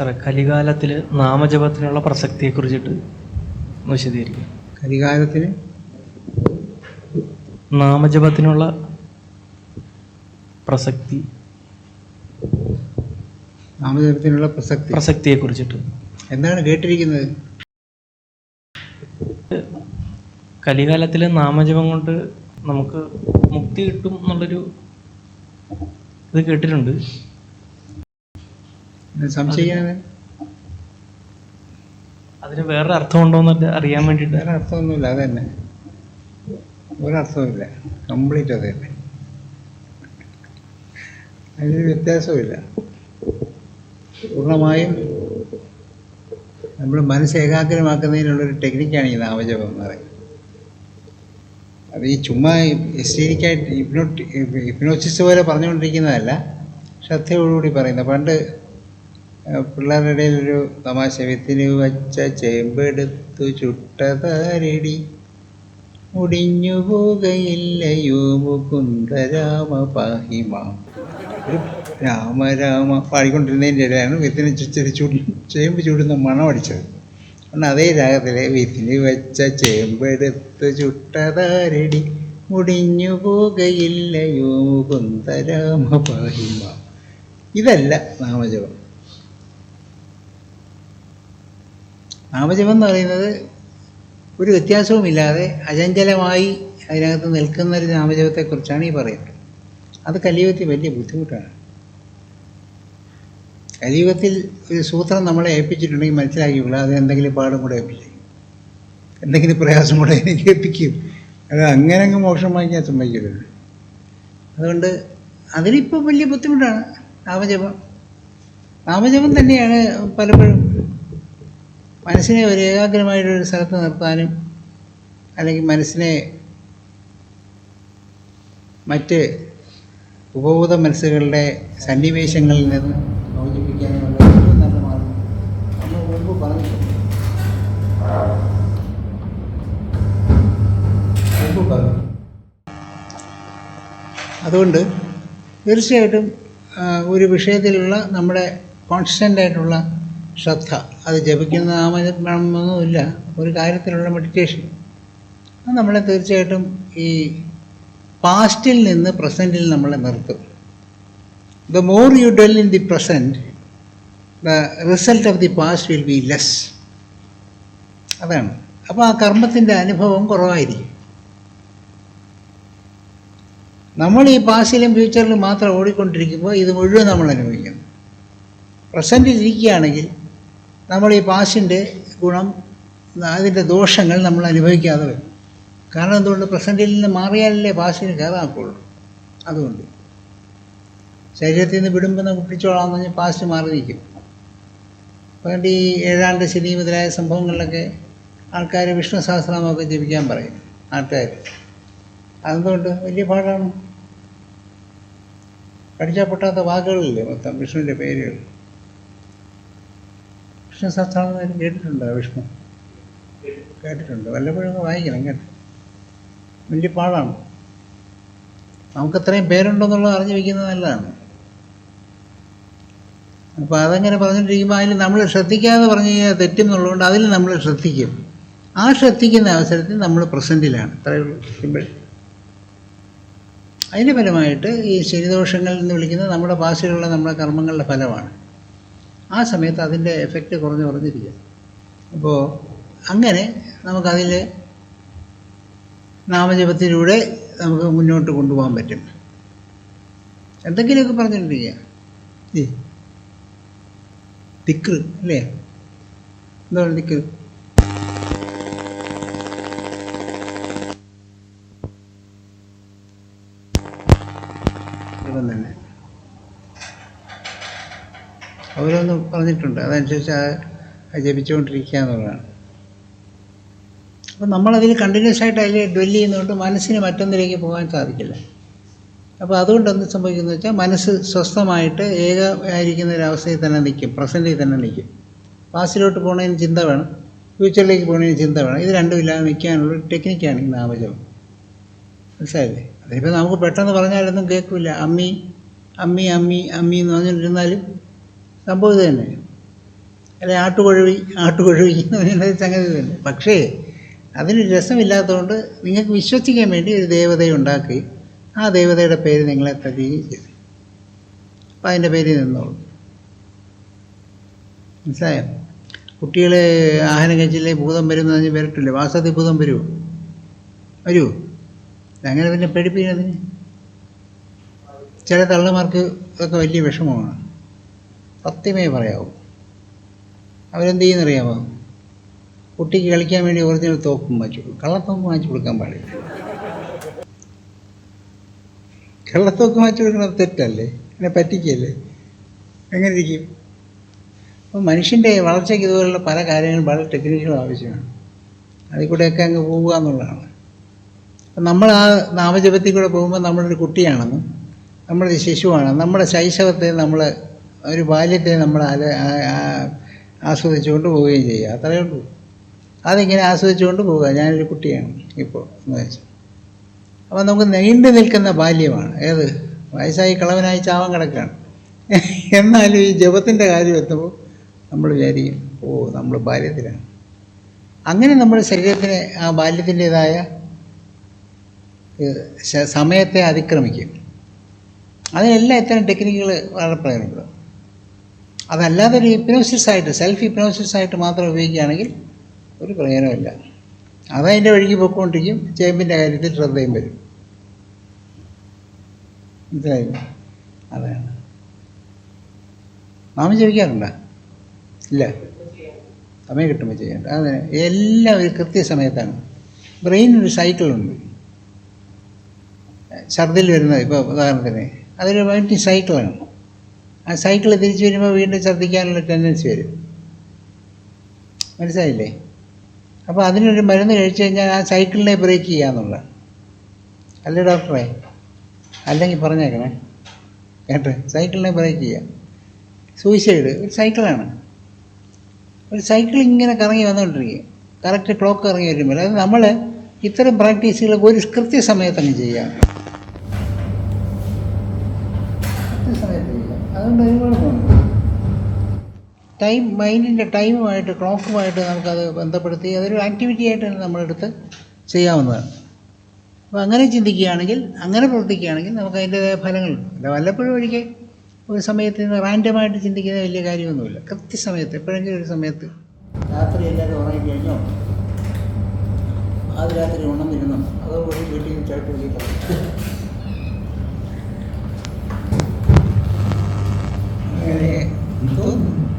സാറേ കലികാലത്തിൽ നാമജപത്തിനുള്ള പ്രസക്തിയെ കുറിച്ചിട്ട് ഒന്ന് വിശദീകരിക്കും. കലികാലത്തിന് നാമജപത്തിനുള്ള പ്രസക്തി. നാമജപത്തിനുള്ള പ്രസക്തി. പ്രസക്തിയെ കുറിച്ചിട്ട് എന്താണ് കേട്ടിരിക്കുന്നത്? കലികാലത്തിലെ നാമജപം കൊണ്ട് നമുക്ക് മുക്തി കിട്ടും എന്നുള്ളൊരു ഇത് കേട്ടിട്ടുണ്ട്. സംശയിക്കുന്നത് അതിന് വേറെ അർത്ഥമുണ്ടോയെന്നല്ല അറിയാൻ വേണ്ടിയിട്ട്. വേറെ അർത്ഥമൊന്നുമില്ല അത് തന്നെ ഒരർത്ഥമില്ല കംപ്ലീറ്റ് അത് തന്നെ അതിന് വ്യത്യാസമില്ല പൂർണമായും നമ്മൾ മനസ്സ് ഏകാഗ്രമാക്കുന്നതിനുള്ളൊരു ടെക്നിക്കാണ് ഈ നാമജപം എന്ന് പറയുന്നത്. അത് ഈ ചുമ്മാ എസ്റ്റീരിക്കായിട്ട് ഇപ്നോട്ട് ഇപ്നോസിസ് പോലെ പറഞ്ഞുകൊണ്ടിരിക്കുന്നതല്ല ശ്രദ്ധയോടുകൂടി പറയുന്നത്. പണ്ട് പിള്ളേരുടെ ഒരു തമാശ. വിത്തിന് വച്ച ചേമ്പെടുത്തു ചുട്ടതാരടി. മുടിഞ്ഞു പോകയില്ലയോ മുകുന്ദരാമ പാഹിമാം രാമ രാമ പാടിക്കൊണ്ടിരുന്നതിന്റെ ഇടയിലാണ് വിത്തിന് ചുറ്റൊരു ചു ചേമ്പ് ചൂടുന്ന മണം അടിച്ചത്. കാരണം അതേ രാഗത്തിലെ വിത്തിന് വെച്ച ചേമ്പെടുത്ത് ചുട്ടതാരടി. മുടിഞ്ഞു പോകയില്ലയോ മുകുന്ദരാമ പാഹിമാം ഇതല്ല നാമജപം. നാമജപം എന്ന് പറയുന്നത് ഒരു വ്യത്യാസവുമില്ലാതെ അചഞ്ചലമായി അതിനകത്ത് നിൽക്കുന്ന ഒരു നാമജപത്തെക്കുറിച്ചാണ് ഈ പറയുന്നത്. അത് കലിയുഗത്തിൽ വലിയ ബുദ്ധിമുട്ടാണ്. കലിയുഗത്തിൽ ഒരു സൂത്രം നമ്മളെ ഏൽപ്പിച്ചിട്ടുണ്ടെങ്കിൽ മനസ്സിലാക്കിയുള്ളൂ അത് എന്തെങ്കിലും പാടും കൂടെ ഏൽപ്പിക്കും എന്തെങ്കിലും പ്രയാസം കൂടെ എനിക്ക് ഏൽപ്പിക്കും. അത് അങ്ങനെ അങ്ങ് മോശം വാങ്ങിക്കാൻ സമ്മതിക്കരുത്. അതുകൊണ്ട് അതിനിപ്പോൾ വലിയ ബുദ്ധിമുട്ടാണ് നാമജപം. നാമജപം തന്നെയാണ് പലപ്പോഴും മനസ്സിനെ ഒരു ഏകാഗ്രമായിട്ടൊരു സ്ഥലത്ത് നിർത്താനും അല്ലെങ്കിൽ മനസ്സിനെ മറ്റ് ഉപഭൂത മനസ്സുകളുടെ സന്നിവേശങ്ങളിൽ നിന്ന് നമ്മൾ അതുകൊണ്ട് തീർച്ചയായിട്ടും ഒരു വിഷയത്തിലുള്ള നമ്മുടെ കോൺസ്റ്റന്റ് ആയിട്ടുള്ള ശ്രദ്ധ. അത് ജപിക്കുന്ന നാമജപമൊന്നുമില്ല ഒരു കാര്യത്തിലുള്ള മെഡിറ്റേഷൻ അത് നമ്മളെ തീർച്ചയായിട്ടും ഈ പാസ്റ്റിൽ നിന്ന് പ്രസന്റിൽ നമ്മളെ നിർത്തും. The more you dwell in the present the result of the past will be less അതാണ്. അപ്പോൾ ആ കർമ്മത്തിന്റെ അനുഭവം കുറവായിരിക്കും. നമ്മൾ ഈ പാസ്റ്റിലും ഫ്യൂച്ചറിലും മാത്രം ഓടിക്കൊണ്ടിരിക്കുമ്പോൾ ഇത് മുഴുവൻ നമ്മൾ അനുഭവിക്കുന്നു. പ്രസന്റിൽ ഇരിക്കുകയാണെങ്കിൽ നമ്മൾ ഈ പാസിന്റെ ഗുണം അതിന്റെ ദോഷങ്ങൾ നമ്മൾ അനുഭവിക്കാതെ വരും. കാരണം എന്തുകൊണ്ട്? പ്രസന്റിൽ നിന്ന് മാറിയാലല്ലേ പാസിന് കയറാക്കുള്ളൂ അതുകൊണ്ട്. ശരീരത്തിൽ നിന്ന് വിടുമ്പോൾ നമുക്ക് പിടിച്ചോളാമെന്ന് പറഞ്ഞാൽ പാസ്റ്റ് മാറി നിൽക്കും അതുകൊണ്ട് ഈ ഏഴാണ്ട് ശനി മുതലായ സംഭവങ്ങളിലൊക്കെ ആൾക്കാർ വിഷ്ണു സഹസ്രമൊക്കെ ജപിക്കാൻ പറയും നാട്ടുകാർ അതെന്തുകൊണ്ട്? വലിയ പാടാണ്. പഠിച്ചാൽ പൊട്ടാത്ത വാക്കുകളില്ലേ മൊത്തം വിഷ്ണുവിന്റെ പേരുകൾ. വിഷ്ണു സഹസ്രനാമം കേട്ടിട്ടുണ്ടോ വിഷ്ണു? കേട്ടിട്ടുണ്ട്. വല്ലപ്പോഴും വായിക്കണം കേട്ടോ. വലിയ പാടാണ് നമുക്ക് ഇത്രയും പേരുണ്ടെന്നുള്ളത് അറിഞ്ഞു വയ്ക്കുന്നത് നല്ലതാണ്. അപ്പോൾ അതങ്ങനെ പറഞ്ഞിട്ടിരിക്കുമ്പോൾ അതിൽ നമ്മൾ ശ്രദ്ധിക്കാതെ പറഞ്ഞു കഴിഞ്ഞാൽ തെറ്റും എന്നുള്ളതുകൊണ്ട് അതിൽ നമ്മൾ ശ്രദ്ധിക്കും. ആ ശ്രദ്ധിക്കുന്ന അവസരത്തിൽ നമ്മൾ പ്രസന്റിലാണ് അത്രയേ ഉള്ളൂ. സിമ്പിൾ. അതിന്റെ ഫലമായിട്ട് ഈ ശനിദോഷങ്ങൾ എന്ന് വിളിക്കുന്നത് നമ്മുടെ ഭാഷയിലുള്ള നമ്മുടെ കർമ്മങ്ങളുടെ ഫലമാണ്. ആ സമയത്ത് അതിന്റെ എഫക്റ്റ് കുറഞ്ഞ് കുറഞ്ഞിരിക്കും. അപ്പോൾ അങ്ങനെ നമുക്കതിൽ നാമജപത്തിലൂടെ നമുക്ക് മുന്നോട്ട് കൊണ്ടുപോകാൻ പറ്റും. എന്തെങ്കിലുമൊക്കെ പറഞ്ഞിട്ടുണ്ടെങ്കിൽ തിക്ക് അല്ലേ? എന്താണ് തിക്ക് തന്നെ അവരൊന്ന് പറഞ്ഞിട്ടുണ്ട്. അതനുസരിച്ച് അത് ജപിച്ചുകൊണ്ടിരിക്കുക എന്നുള്ളതാണ് അപ്പം നമ്മളതിൽ കണ്ടിന്യൂസ് ആയിട്ട് അതിൽ ഡ്വെൽ ചെയ്യുന്നതുകൊണ്ട് മനസ്സിന് മറ്റൊന്നിലേക്ക് പോകാൻ സാധിക്കില്ല. അപ്പോൾ അതുകൊണ്ട് എന്ത് സംഭവിക്കുന്നത് വെച്ചാൽ മനസ്സ് സ്വസ്ഥമായിട്ട് ഏക ആയിരിക്കുന്ന ഒരവസ്ഥയിൽ തന്നെ നിൽക്കും. പ്രസന്റിൽ തന്നെ നിൽക്കും. പാസ്റ്റിലോട്ട് പോകുന്നതിന് ചിന്ത വേണം. ഫ്യൂച്ചറിലേക്ക് പോകുന്നതിന് ചിന്ത വേണം. ഇത് രണ്ടും ഇല്ലാതെ നിൽക്കാനുള്ള ടെക്നിക്കാണ് ഈ നാമജപം. മനസ്സിലായില്ലേ? അതിപ്പോൾ നമുക്ക് പെട്ടെന്ന് പറഞ്ഞാലൊന്നും കേൾക്കില്ല അമ്മി അമ്മി അമ്മി അമ്മി എന്ന് പറഞ്ഞുകൊണ്ടിരുന്നാലും സംഭവം ഇത് തന്നെ. അല്ലെ ആട്ടുകൊഴുവി ആട്ടുകൊഴുവി സംഗതി തന്നെ. പക്ഷേ അതിന് രസമില്ലാത്തതുകൊണ്ട് നിങ്ങൾക്ക് വിശ്വസിക്കാൻ വേണ്ടി ഒരു ദേവതയെ ഉണ്ടാക്കി ആ ദേവതയുടെ പേര് നിങ്ങളെ തരികയും ചെയ്തു. അപ്പം അതിന്റെ പേര് നിന്നോളൂ. മനസ്സിലായോ? കുട്ടികൾ ആഹാരം കഴിച്ചില്ലേ ഭൂതം വരും എന്ന് പറഞ്ഞ് വരട്ടില്ലേ? വാസതി ഭൂതം വരുമോ വരുമോ അങ്ങനെ പിന്നെ പേടിപ്പിക്കുന്നതിന് ചില തള്ളമാർക്ക് ഇതൊക്കെ വലിയ വിഷമമാണ്. സത്യമേ പറയാവൂ. അവരെന്ത് ചെയ്യുന്നറിയാമോ കുട്ടിക്ക് കളിക്കാൻ വേണ്ടി ഒറിജിനൽ തോക്കും വാങ്ങിച്ചു കൊടുക്കും. കള്ളത്തോക്ക് വാങ്ങിച്ചു കൊടുക്കാൻ പാടില്ല. കള്ളത്തോക്ക് വാങ്ങിച്ചു കൊടുക്കുന്നത് തെറ്റല്ലേ? എന്നെ പറ്റിക്കല്ലേ? എങ്ങനെ ഇരിക്കും അപ്പോൾ മനുഷ്യന്റെ വളർച്ചയ്ക്ക് ഇതുപോലുള്ള പല കാര്യങ്ങളും വളരെ ടെക്നിക്കുകളും ആവശ്യമാണ്. അതിൽ കൂടെയൊക്കെ അങ്ങ് പോവുക എന്നുള്ളതാണ്. അപ്പം നമ്മൾ ആ നാമജപത്തിൽ കൂടെ പോകുമ്പോൾ നമ്മളൊരു കുട്ടിയാണെന്നും നമ്മളൊരു ശിശുവാണ് നമ്മുടെ ശൈശവത്തെ നമ്മൾ ഒരു ബാല്യത്തെ നമ്മൾ ആസ്വദിച്ചുകൊണ്ട് പോവുകയും ചെയ്യുക. അത്രയേ ഉള്ളൂ. അതിങ്ങനെ ആസ്വദിച്ചുകൊണ്ട് പോവുക. ഞാനൊരു കുട്ടിയാണ് ഇപ്പോൾ എന്ന് വെച്ചാൽ. അപ്പം നമുക്ക് നീണ്ടു നിൽക്കുന്ന ബാല്യമാണ്. ഏത്? വയസ്സായി കളവനായി ചാവൻ കിടക്കുകയാണ്. എന്നാലും ഈ ജപത്തിന്റെ കാര്യം എത്തുമ്പോൾ നമ്മൾ വിചാരിക്കും ഓ നമ്മൾ ബാല്യത്തിലാണ്. അങ്ങനെ നമ്മുടെ ശരീരത്തിന് ആ ബാല്യത്തിന്റെതായ സമയത്തെ അതിക്രമിക്കും. അതിനെല്ലാം ഇത്തരം ടെക്നിക്കുകൾ വളരെ പ്രയോജനപ്പെടും. അതല്ലാതെ ഒരു ഹിപ്നോസിസ് ആയിട്ട് സെൽഫ് ഹിപ്നോസിസ് ആയിട്ട് മാത്രം ഉപയോഗിക്കുകയാണെങ്കിൽ ഒരു പ്രയോജനമില്ല അതതിന്റെ വഴിക്ക് പൊയ്ക്കൊണ്ടിരിക്കും ചേമ്പിന്റെ കാര്യത്തിൽ ശ്രദ്ധയും വരും. മനസ്സിലായി? അതാണ്. നാമം ജപിക്കാറുണ്ടോ? ഇല്ല. സമയം കിട്ടുമ്പോൾ ചെയ്യേണ്ട അതെ. എല്ലാം ഒരു കൃത്യസമയത്താണ്. ബ്രെയിനൊരു സൈക്കിളുണ്ട്. ഛർദിൽ വരുന്നത് ഇപ്പോൾ ഉദാഹരണത്തിന് അതൊരു വൈറ്റി സൈക്കിളാണ്. ആ സൈക്കിൾ തിരിച്ചു വരുമ്പോൾ വീണ്ടും ഛർദ്ദിക്കാനുള്ള ടെൻഡൻസി വരും. മനസ്സിലായില്ലേ? അപ്പോൾ അതിനൊരു മരുന്ന് കഴിച്ചു കഴിഞ്ഞാൽ ആ സൈക്കിളിനെ ബ്രേക്ക് ചെയ്യാന്നുള്ള അല്ലേ ഡോക്ടറെ? അല്ലെങ്കിൽ പറഞ്ഞേക്കണേ. കേട്ടെ? സൈക്കിളിനെ ബ്രേക്ക് ചെയ്യുക. സൂയിസൈഡ് ഒരു സൈക്കിളാണ്. ഒരു സൈക്കിൾ ഇങ്ങനെ കറങ്ങി വന്നുകൊണ്ടിരിക്കുക കറക്റ്റ് ക്ലോക്ക് ഇറങ്ങി വരുമ്പോൾ. അത് നമ്മൾ ഇത്തരം പ്രാക്ടീസുകൾ ഒരു കൃത്യസമയത്ത് അങ്ങ് കൃത്യസമയത്ത് ചെയ്യുക അതുകൊണ്ട് ഒരുപാട് ടൈം മൈൻഡിന്റെ ടൈമുമായിട്ട് ക്ലോക്കുമായിട്ട് നമുക്കത് ബന്ധപ്പെടുത്തി അതൊരു ആക്ടിവിറ്റി ആയിട്ട് തന്നെ നമ്മളെടുത്ത് ചെയ്യാവുന്നതാണ്. അപ്പോൾ അങ്ങനെ ചിന്തിക്കുകയാണെങ്കിൽ അങ്ങനെ പ്രവർത്തിക്കുകയാണെങ്കിൽ നമുക്ക് അതിന്റെതായ ഫലങ്ങളുണ്ട് അല്ല വല്ലപ്പോഴും ഒഴികെ ഒരു സമയത്ത് നിന്ന് റാൻഡമായിട്ട് ചിന്തിക്കുന്ന വലിയ കാര്യമൊന്നുമില്ല. കൃത്യസമയത്ത് എപ്പോഴെങ്കിലും ഒരു സമയത്ത്. രാത്രി എല്ലാവരും ഉറങ്ങിക്കഴിഞ്ഞോ? ആ രാത്രി ഉണർന്നിരുന്നോ? അതോടുകൂടി വീട്ടിൽ നിന്ന് eh, doon.